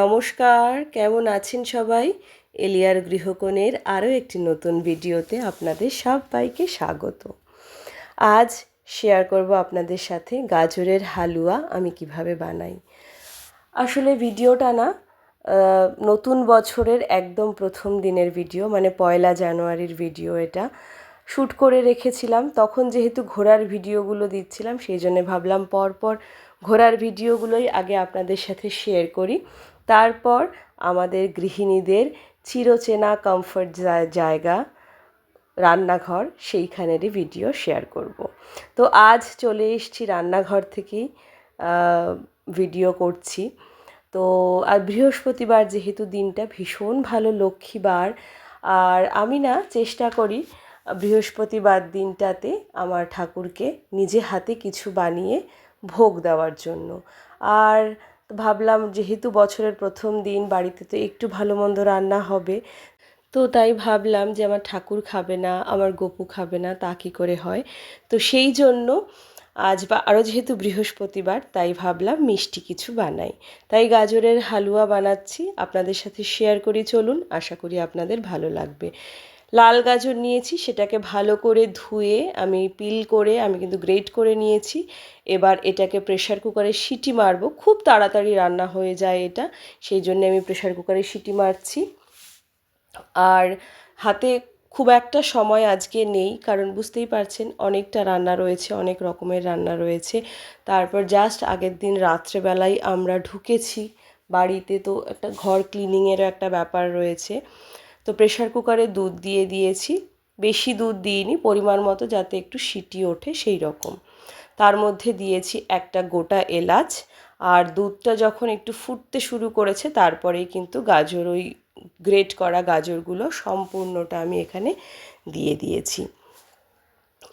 নমস্কার, কেমন আছেন সবাই? এলিয়ার গৃহকোণের আরও একটি নতুন ভিডিওতে আপনাদের সবাইকে স্বাগত। আজ শেয়ার করব আপনাদের সাথে গাজরের হালুয়া আমি কীভাবে বানাই। আসলে ভিডিওটা না নতুন বছরের একদম প্রথম দিনের ভিডিও মানে পয়লা জানুয়ারির ভিডিও এটা। শ্যুট করে রেখেছিলাম, তখন যেহেতু ঘোরার ভিডিওগুলো দিচ্ছিলাম, সেই জন্য ভাবলাম পরপর ঘোরার ভিডিওগুলোই আগে আপনাদের সাথে শেয়ার করি। তারপর আমাদের গৃহিণীদের চিরচেনা কমফর্ট জায়গা, রান্নাঘর, সেইখানেরই ভিডিও শেয়ার করব। তো আজ চলে এসছি রান্নাঘর থেকেই ভিডিও করছি। তো আর বৃহস্পতিবার যেহেতু দিনটা ভীষণ ভালো লক্ষ্মীবার, আর আমি না চেষ্টা করি বৃহস্পতিবার দিনটাতে আমার ঠাকুরকে নিজে হাতে কিছু বানিয়ে ভোগ দেওয়ার জন্য। আর ভাবলাম যেহেতু বছরের প্রথম দিন, বাড়িতে তো একটু ভালো মন্দ রান্না হবে। তো তাই ভাবলাম যে আমার ঠাকুর খাবে না, আমার গপু খাবে না, তা কী করে হয়? তো সেই জন্য আজ বা আরও যেহেতু বৃহস্পতিবার, তাই ভাবলাম মিষ্টি কিছু বানাই। তাই গাজরের হালুয়া বানাচ্ছি, আপনাদের সাথে শেয়ার করি। চলুন, আশা করি আপনাদের ভালো লাগবে। লাল গাজর নিয়েছি, সেটাকে ভালো করে ধুয়ে আমি পিল করে আমি কিন্তু গ্রেট করে নিয়েছি। এবার এটাকে প্রেশার কুকারে সিটি মারবো, খুব তাড়াতাড়ি রান্না হয়ে যায় এটা, সেই জন্য আমি প্রেশার কুকারে সিটি মারছি। আর হাতে খুব একটা সময় আজকে নেই, কারণ বুঝতেই পারছেন অনেকটা রান্না রয়েছে, অনেক রকমের রান্না রয়েছে। তারপর জাস্ট আগের দিন রাত্রেবেলায় আমরা ঢুকেছি, বাড়িতে তো একটা ঘর ক্লিনিংয়েরও একটা ব্যাপার রয়েছে। তো প্রেশার কুকারে দুধ দিয়ে দিয়েছি। বেশি দুধ দিইনি, পরিমাণ মতো যাতে একটু সিটি ওঠে সেই রকম। তার মধ্যে দিয়েছি একটা গোটা এলাচ। আর দুধটা যখন একটু ফুটতে শুরু করেছে, তারপরেই কিন্তু গাজর, ওই গ্রেট করা গাজরগুলো সম্পূর্ণটা আমি এখানে দিয়ে দিয়েছি।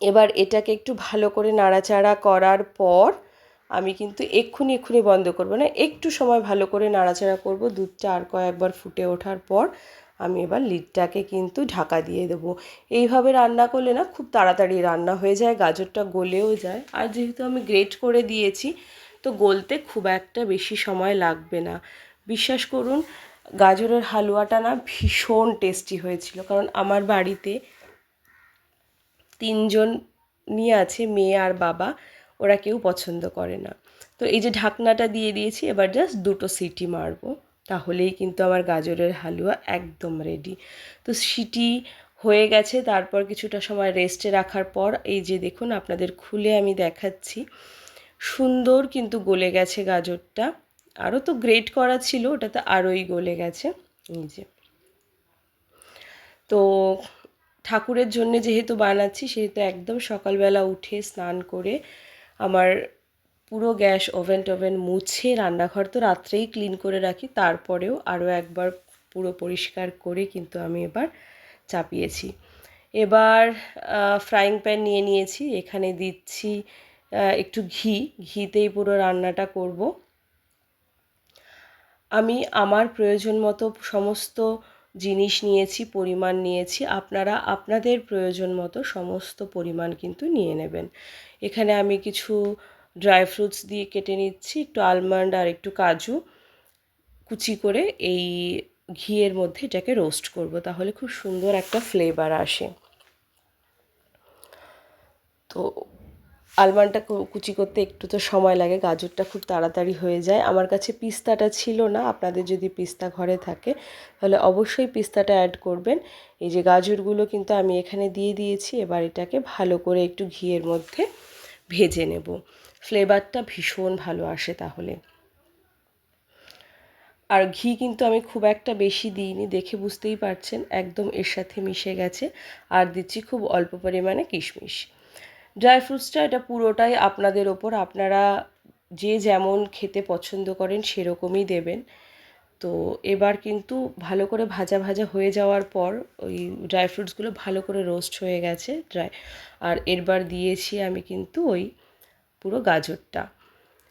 এবার এটাকে একটু ভালো করে নাড়াচাড়া করার পর আমি কিন্তু এক্ষুনি এক্ষুনি বন্ধ করব না, একটু সময় ভালো করে নাড়াচাড়া করব। দুধটা আর কয়েকবার ফুটে ওঠার পর আমি এবার লিডটাকে কিন্তু ঢাকা দিয়ে দেবো। এইভাবে রান্না করলে না খুব তাড়াতাড়ি রান্না হয়ে যায়, গাজরটা গলেও যায়। আর যেহেতু আমি গ্রেট করে দিয়েছি, তো গলতে খুব একটা বেশি সময় লাগবে না। বিশ্বাস করুন, গাজরের হালুয়াটা না ভীষণ টেস্টি হয়েছিল, কারণ আমার বাড়িতে তিনজন নিয়ে আছে, মেয়ে আর বাবা, ওরা কেউ পছন্দ করে না। তো এই যে ঢাকনাটা দিয়ে দিয়েছি, এবার জাস্ট দুটো সিটি মারবো। তাহলেই কিন্তু আমার গাজরের হালুয়া একদম রেডি তো সিটি হয়ে গেছে, তারপর কিছুটা সময় রেস্টে রাখার পর এই যে দেখুন আপনাদের খুলে আমি দেখাচ্ছি। সুন্দর কিন্তু গলে গেছে গাজরটা। আরও তো গ্রেট করা ছিল ওটা তো আরোই গলে গেছে। এই যে। তো ঠাকুরের জন্য যেহেতু বানাচ্ছি, সেহেতু একদম সকালবেলা উঠে স্নান করে আমার পুরো গ্যাস ওভেন টোভেন মুছে রান্নাঘর তো রাত্রেই ক্লিন করে রাখি, তারপরেও আরও একবার পুরো পরিষ্কার করে কিন্তু আমি এবার চাপিয়েছি। এবার ফ্রাইং প্যান নিয়ে নিয়েছি, এখানে দিচ্ছি একটু ঘি, ঘিতেই পুরো রান্নাটা করব। আমি আমার প্রয়োজন মতো সমস্ত জিনিস নিয়েছি, পরিমাণ নিয়েছি, আপনারা আপনাদের প্রয়োজন মতো সমস্ত পরিমাণ কিন্তু নিয়ে নেবেন। এখানে আমি কিছু ড্রাই ফ্রুটস দিয়ে কেটে নিচ্ছি, একটু আলমন্ড আর একটু কাজু কুচি করে এই ঘিয়ের মধ্যে এটাকে রোস্ট করব, তাহলে খুব সুন্দর একটা ফ্লেভার আসে। তো আলমন্ডটা কুচি করতে একটু তো সময় লাগে, গাজরটা খুব তাড়াতাড়ি হয়ে যায়। আমার কাছে পিস্তাটা ছিল না, আপনাদের যদি পিস্তা ঘরে থাকে, তাহলে অবশ্যই পিস্তাটা অ্যাড করবেন। এই যে গাজরগুলো কিন্তু আমি এখানে দিয়ে দিয়েছি, এবার এটাকে ভালো করে একটু ঘিয়ের মধ্যে ভেজে নেব। ফ্লেভারটা ভীষণ ভালো আসে তাহলে। আর ঘি কিন্তু আমি খুব একটা বেশি দিইনি, দেখে বুঝতেই পারছেন, একদম এর সাথে মিশে গেছে। আর দিচ্ছি খুব অল্প পরিমাণে কিশমিশ। ড্রাই ফ্রুটসটা এটা পুরোটাই আপনাদের ওপর, আপনারা যে যেমন খেতে পছন্দ করেন সেরকমই দেবেন। তো এবার কিন্তু ভালো করে ভাজা ভাজা হয়ে যাওয়ার পর ওই ড্রাই ফ্রুটসগুলো ভালো করে রোস্ট হয়ে গেছে ড্রাই। আর এরবার দিয়েছি আমি কিন্তু ওই পুরো গাজরটা।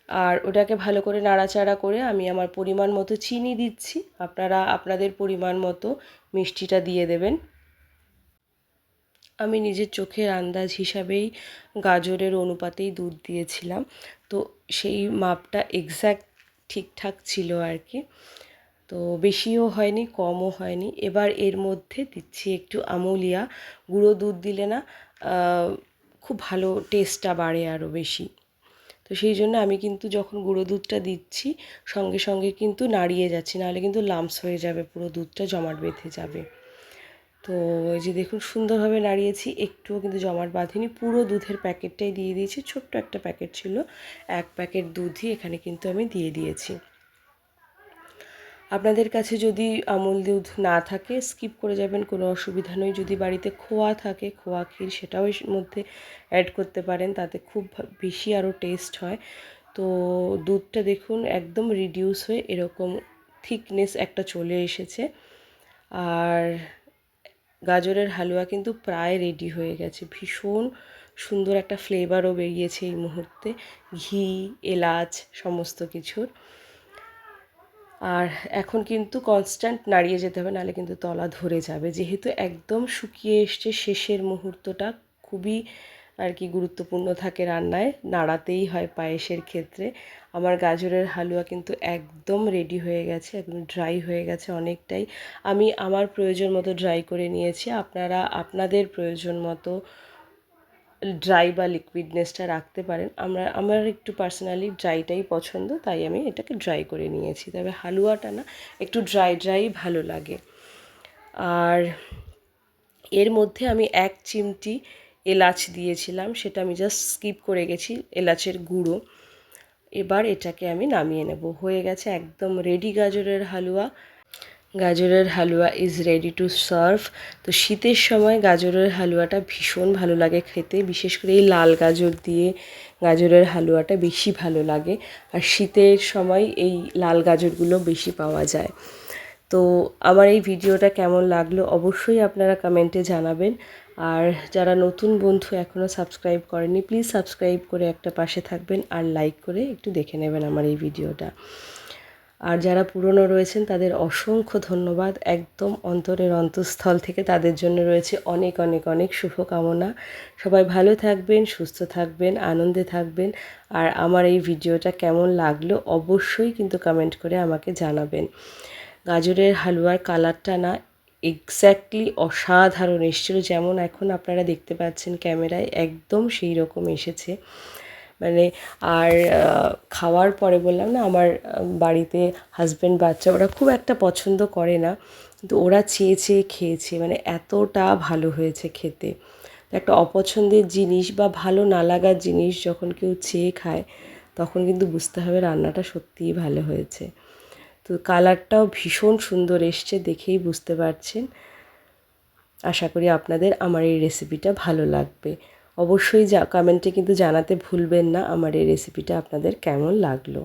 আর ওটাকে ভালো করে নাড়াচাড়া করে আমি আমার পরিমাণ মতো চিনি দিচ্ছি। আপনারা আপনাদের পরিমাণ মতো মিষ্টিটা দিয়ে দেবেন। আমি নিজের চোখের আন্দাজ হিসাবেই গাজরের অনুপাতেই দুধ দিয়েছিলাম। তো সেই মাপটা এক্স্যাক্ট ঠিকঠাক ছিল আর কি। তো বেশিও হয়নি, কমও হয়নি। এবার এর মধ্যে দিচ্ছি একটু আমুলিয়া। গুঁড়ো দুধ দিলে না খুব ভালো টেস্টটা বাড়ে আরও বেশি। তো সেই জন্য আমি কিন্তু যখন গুঁড়ো দুধটা দিচ্ছি, সঙ্গে সঙ্গে কিন্তু নাড়িয়ে যাচ্ছি, নাহলে কিন্তু লামস হয়ে যাবে, পুরো দুধটা জমাট বেঁধে যাবে। তো এই যে দেখুন, সুন্দরভাবে নাড়িয়েছি, একটুও কিন্তু জমাট বাঁধেনি, পুরো দুধের প্যাকেটটাই দিয়ে দিয়েছি, ছোট্ট একটা প্যাকেট ছিল, এক প্যাকেট দুধই এখানে কিন্তু আমি দিয়ে দিয়েছি। আপনাদের কাছে যদি আমুল দুধ না থাকে স্কিপ করে যাবেন, কোনো অসুবিধা নেই। যদি বাড়িতে খোয়া থাকে, খোয়া ক্ষীর সেটাও এর মধ্যে অ্যাড করতে পারেন, তাতে খুব বেশি আরও টেস্ট হয়। তো দুধটা দেখুন, একদম রিডিউস হয়ে এরকম থিকনেস একটা চলে এসেছে। আর গাজরের হালুয়া কিন্তু প্রায় রেডি হয়ে গেছে। ভীষণ সুন্দর একটা ফ্লেভারও বেরিয়েছে এই মুহূর্তে। ঘি, এলাচ, সমস্ত কিছুর। আর এখন কিন্তু কনস্ট্যান্ট নাড়িয়ে যেতে হবে, নাহলে কিন্তু তলা ধরে যাবে। যেহেতু একদম শুকিয়ে এসছে, শেষের মুহূর্তটা খুবই আর কি গুরুত্বপূর্ণ থাকে রান্নায়। নাড়াতেই হয় পায়েসের ক্ষেত্রে। আমার গাজরের হালুয়া কিন্তু একদম রেডি হয়ে গেছে, একদম ড্রাই হয়ে গেছে অনেকটাই। আমি আমার প্রয়োজন মতো ড্রাই করে নিয়েছি। আপনারা, আপনাদের প্রয়োজন মতো ড্রাই বা লিকুইডনেসটা রাখতে পারেন। আমরা, আমার একটু পার্সোনালি ড্রাইটাই পছন্দ, তাই আমি এটাকে ড্রাই করে নিয়েছি। তবে হালুয়াটা না, একটু ড্রাই ড্রাই ভালো লাগে। আর এর মধ্যে আমি এক চিমটি এলাচ দিয়েছিলাম, সেটা আমি জাস্ট স্কিপ করে গেছি, এলাচের গুঁড়ো। এবার এটাকে আমি নামিয়ে নেব। হয়ে গেছে একদম রেডি গাজরের হালুয়া। গাজরের halwa is ready to serve তো শীতের সময় গাজরের হালুয়াটা ভীষণ ভালো লাগে খেতে, বিশেষ করে এই লাল গাজর দিয়ে গাজরের হালুয়াটা বেশি ভালো লাগে। আর শীতের সময় এই লাল গাজরগুলো বেশি পাওয়া যায়। তো আমার এই ভিডিওটা কেমন লাগল অবশ্যই আপনারা কমেন্টে জানাবেন। আর যারা নতুন বন্ধু এখনও সাবস্ক্রাইব করেনি প্লিজ সাবস্ক্রাইব করে একটা পাশে থাকবেন আর লাইক করে একটু দেখে নেবেন আমার এই ভিডিওটা। আর যারা পুরনো রয়েছেন, তাদের অসংখ্য ধন্যবাদ। একদম অন্তরের অন্তঃস্থল থেকে তাদের জন্য রয়েছে অনেক অনেক অনেক শুভকামনা। সবাই ভালো থাকবেন, সুস্থ থাকবেন, আনন্দে থাকবেন। আর আমার এই ভিডিওটা কেমন লাগল অবশ্যই কিন্তু কমেন্ট করে আমাকে জানাবেন। গাজরের হালুয়ার কালারটা না এক্স্যাক্টলি অসাধারণ এসেছিল। যেমন এখন আপনারা দেখতে পাচ্ছেন ক্যামেরায় একদম সেই রকম এসেছে। মানে আর খাওয়ার পরে বললাম না, আমার বাড়িতে হাজব্যান্ড বাচ্চা, ওরা খুব একটা পছন্দ করে না। কিন্তু ওরা চেয়ে চেয়ে খেয়েছে মানে এতটা ভালো হয়েছে খেতে। একটা অপছন্দের জিনিস বা ভালো না লাগার জিনিস যখন কেউ চেয়ে খায়, তখন কিন্তু বুঝতে হবে রান্নাটা সত্যিই ভালো হয়েছে। তো কালারটাও ভীষণ সুন্দর এসছে দেখেই বুঝতে পারছেন। আশা করি আপনাদের আমার এই রেসিপিটা ভালো লাগবে। অবশ্যই যা কমেন্টে কিন্তু জানাতে ভুলবেন না। আমার এই রেসিপিটা আপনাদের কেমন লাগল?